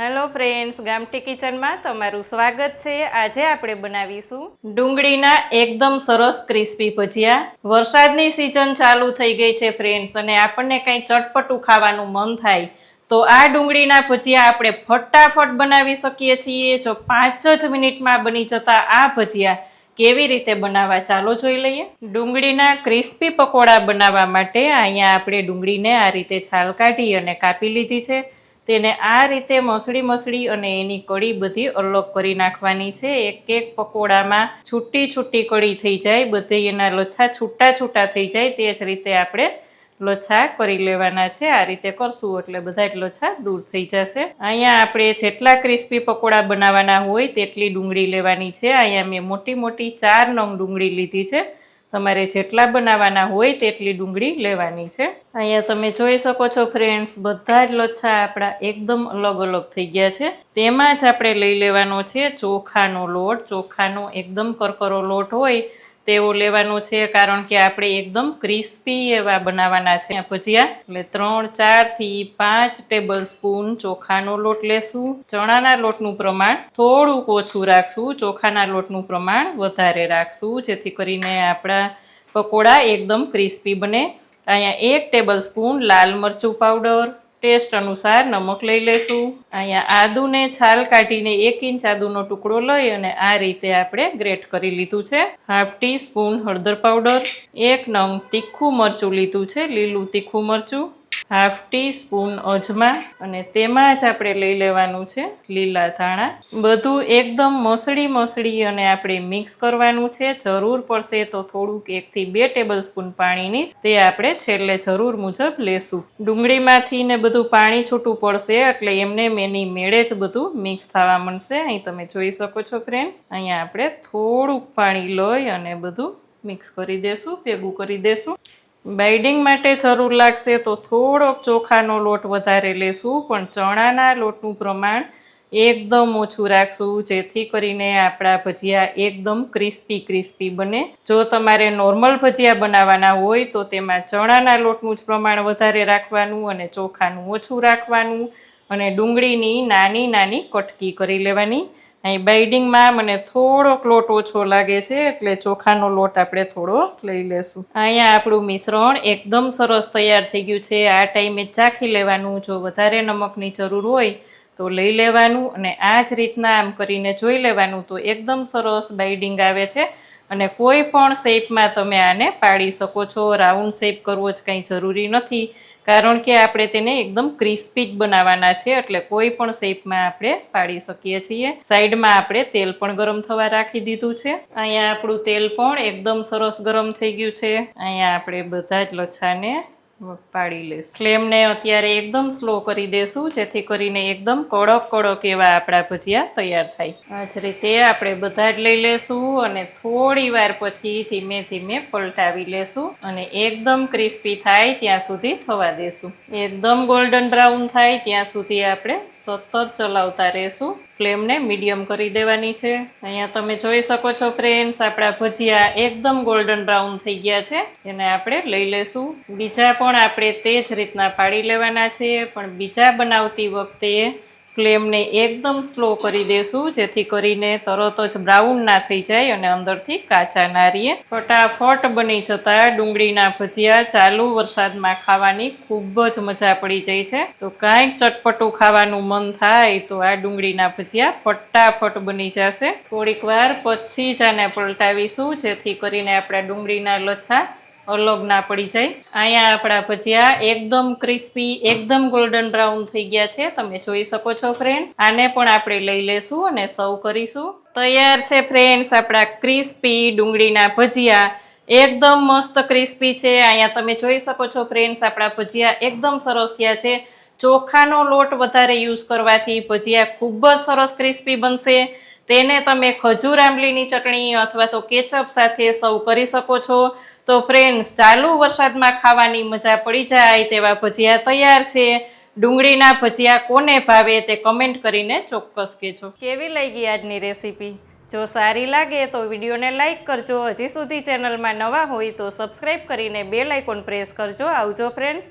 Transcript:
Hello friends ગામઠી કિચનમાં તમારું સ્વાગત છે. આજે આપણે બનાવીશું ડુંગળીના એકદમ સરસ ક્રિસ્પી ભજીયા. વરસાદની સિઝન ચાલુ થઈ ગઈ છે ફ્રેન્ડ્સ અને આપણને કંઈ ચટપટું ખાવાનું મન થાય તો આ ડુંગળીના ભજીયા આપણે ફટાફટ બનાવી શકીએ છીએ. જો પાંચ જ મિનિટમાં બની જતા આ ભજીયા કેવી રીતે બનાવવા ચાલો જોઈ લઈએ. ડુંગળીના ક્રિસ્પી પકોડા બનાવવા માટે અહીંયા આપણે ડુંગળીને આ રીતે છાલ કાઢી અને કાપી લીધી છે. તેને આ રીતે મસળી મસળી અને એની કળી બધી અલગ કરી નાખવાની છે. એક એક પકોડામાં છૂટી છૂટી કળી થઈ જાય, બધી એના લચ્છા છૂટા છૂટા થઈ જાય, તે જ રીતે આપણે લોચા કરી લેવાના છે. આ રીતે કરશું એટલે બધા જ લોચા દૂર થઈ જશે. અહીંયા આપણે જેટલા ક્રિસ્પી પકોડા બનાવવાના હોય, તેટલી ડુંગળી લેવાની છે. અહીંયા મેં મોટી મોટી ચાર નંગ ડુંગળી લીધી છે. તમારે જેટલા બનાવવાના હોય તેટલી ડુંગળી લેવાની છે. અહીંયા તમે જોઈ શકો છો ફ્રેન્ડ્સ બધા જ લોચા આપણા એકદમ અલગ અલગ થઈ ગયા છે. તેમાં જ આપણે લઈ લેવાનો છે ચોખાનો લોટ. ચોખાનો એકદમ કરકરો લોટ હોય તેવો લેવાનો છે કારણ કે આપણે એકદમ ક્રિસ્પી એવા બનાવવાના છે. ભજીયા. એટલે ત્રણ, ચારથી પાંચ ટેબલ સ્પૂન ચોખાનો લોટ લેશું. ચણાના લોટનું પ્રમાણ થોડુંક ઓછું રાખશું. ચોખાના લોટનું પ્રમાણ વધારે રાખશું. જેથી કરીને આપણા પકોડા એકદમ ક્રિસ્પી બને. અહીંયા એક ટેબલ સ્પૂન લાલ મરચું પાવડર ટેસ્ટ અનુસાર નમક લઈ લેશું. અહીંયા આદુને છાલ કાઢીને એક ઇંચ આદુનો ટુકડો લઈ અને આ રીતે આપણે ગ્રેટ કરી લીધું છે. હાફ ટી સ્પૂન હળદર પાવડર, એક નંગ તીખું મરચું લીધું છે, લીલું તીખું મરચું હાફ ટી સ્પૂન અજમા અને તેમાં જ આપણે લઈ લેવાનું છે લીલા ધાણા. બધું એકદમ મસળી મસળી અને આપણે મિક્સ કરવાનું છે. જરૂર પડશે તો થોડુંક એકથી બે ટેબલ સ્પૂન પાણીની જ. તે આપણે છેલ્લે જરૂર મુજબ લેશું. ડુંગળીમાંથી ને બધું પાણી છૂટું પડશે એટલે એમને મેની મેળે જ બધું મિક્સ થવા મળશે અહીં તમે જોઈ શકો છો ફ્રેન્ડ્સ અહીંયા આપણે થોડુંક પાણી લઈ અને બધું મિક્સ કરી દેશું, ભેગું કરી દેશું. બાઇડિંગ માટે જરૂર લાગશે તો થોડોક ચોખાનો લોટ વધારે લેશું, પણ ચણાના લોટનું પ્રમાણ એકદમ ઓછું રાખશું, જેથી કરીને આપણા ભજીયા એકદમ ક્રિસ્પી ક્રિસ્પી બને. જો તમારે નોર્મલ ભજીયા બનાવવાના હોય, તો તેમાં ચણાના લોટનું જ પ્રમાણ વધારે રાખવાનું અને ચોખાનું ઓછું રાખવાનું અને ડુંગળીની નાની નાની કટકી કરી લેવાની. અહીં બાઇડિંગમાં મને થોડોક લોટ ઓછો લાગે છે, એટલે ચોખાનો લોટ આપણે થોડો લઈ લેશું. અહીંયા આપણું મિશ્રણ એકદમ સરસ તૈયાર થઈ ગયું છે. આ ટાઈમે ચાખી લેવાનું. જો વધારે નમકની જરૂર હોય તો લઈ લેવાનું અને આ જ રીતના આમ કરીને જોઈ લેવાનું તો એકદમ સરસ બાઇડિંગ આવે છે. અને કોઈ પણ શેપમાં તમે આને પાડી શકો છો. રાઉન્ડ શેપ કરવો જ કંઈ જરૂરી નથી. કારણ કે આપણે તેને એકદમ ક્રિસ્પી જ બનાવવાના છે. એટલે કોઈ પણ શેપમાં આપણે પાડી શકીએ છીએ. સાઈડમાં આપણે તેલ પણ ગરમ થવા રાખી દીધું છે. અહીંયા આપણું તેલ પણ એકદમ સરસ ગરમ થઈ ગયું છે. અહીંયા આપણે બધા જ લચ્છાને પાડી લઈશું. ફ્લેમને અત્યારે એકદમ સ્લો કરી દેશું, જેથી કરીને એકદમ કડક કડક એવા આપણા ભજીયા તૈયાર થાય. આ જ રીતે આપણે બધા જ લઈ લેશું અને થોડી વાર પછી ધીમે ધીમે પલટાવી લેશું અને એકદમ ક્રિસ્પી થાય ત્યાં સુધી થવા દેશું. એકદમ ગોલ્ડન બ્રાઉન થાય ત્યાં સુધી આપણે સતત ચલાવતા રહેશું. ફ્લેમને મીડિયમ કરી દેવાની છે. અહીંયા તમે જોઈ શકો છો ફ્રેન્ડ્સ, આપણા ભજીયા એકદમ ગોલ્ડન બ્રાઉન થઈ ગયા છે. એને આપણે લઈ લેશું. બીજા પણ આપણે તે જ રીતના પાડી લેવાના છે, પણ બીજા બનાવતી વખતે ફ્લેમને એકદમ સ્લો કરી દેશું, જેથી કરીને તરત જ બ્રાઉન ના થઈ જાય અને અંદરથી કાચા ના ફટાફટ બની જતા ડુંગળીના ભજીયા ચાલુ વરસાદમાં ખાવાની ખૂબ જ મજા પડી જાય છે. તો કાંઈક ચટપટું ખાવાનું મન થાય તો આ ડુંગળીના ભજીયા ફટાફટ બની જશે. થોડીક વાર પછી જ આને પલટાવીશું, જેથી કરીને આપણા ડુંગળીના લચ્છા અલગ ના પડી જાય. અહીંયા આપણા ભજીયા એકદમ ક્રિસ્પી એકદમ ગોલ્ડન બ્રાઉન થઈ ગયા છે. તમે જોઈ શકો છો ફ્રેન્ડ્સ આને પણ આપણે લઈ લેશું અને સર્વ કરીશું. તૈયાર છે ફ્રેન્ડ્સ આપણા ક્રિસ્પી ડુંગળીના ભજીયા. એકદમ મસ્ત ક્રિસ્પી છે. અહીંયા તમે જોઈ શકો છો ફ્રેન્ડ્સ આપણા ભજીયા એકદમ સરસ થયા છે. ચોખાનો લોટ વધારે યુઝ કરવાથી ભજીયા ખૂબ જ સરસ ક્રિસ્પી બનશે. તેને તમે ખજૂર, આંબલીની ચટણી અથવા તો કેચઅપ સાથે સર્વ કરી શકો છો. તો ફ્રેન્ડ્સ ચાલુ વરસાદમાં ખાવાની મજા પડી જાય તેવા ભજીયા તૈયાર છે. ડુંગળીના ભજીયા કોને ભાવે તે કમેન્ટ કરીને ચોક્કસ કહેજો. કેવી લઈ ગઈ આજની રેસીપી જો સારી લાગે તો વિડીયોને લાઇક કરજો. હજી સુધી ચેનલમાં નવા હોય તો સબસ્ક્રાઈબ કરીને બેલ આઇકોન પ્રેસ કરજો. આવજો ફ્રેન્ડ્સ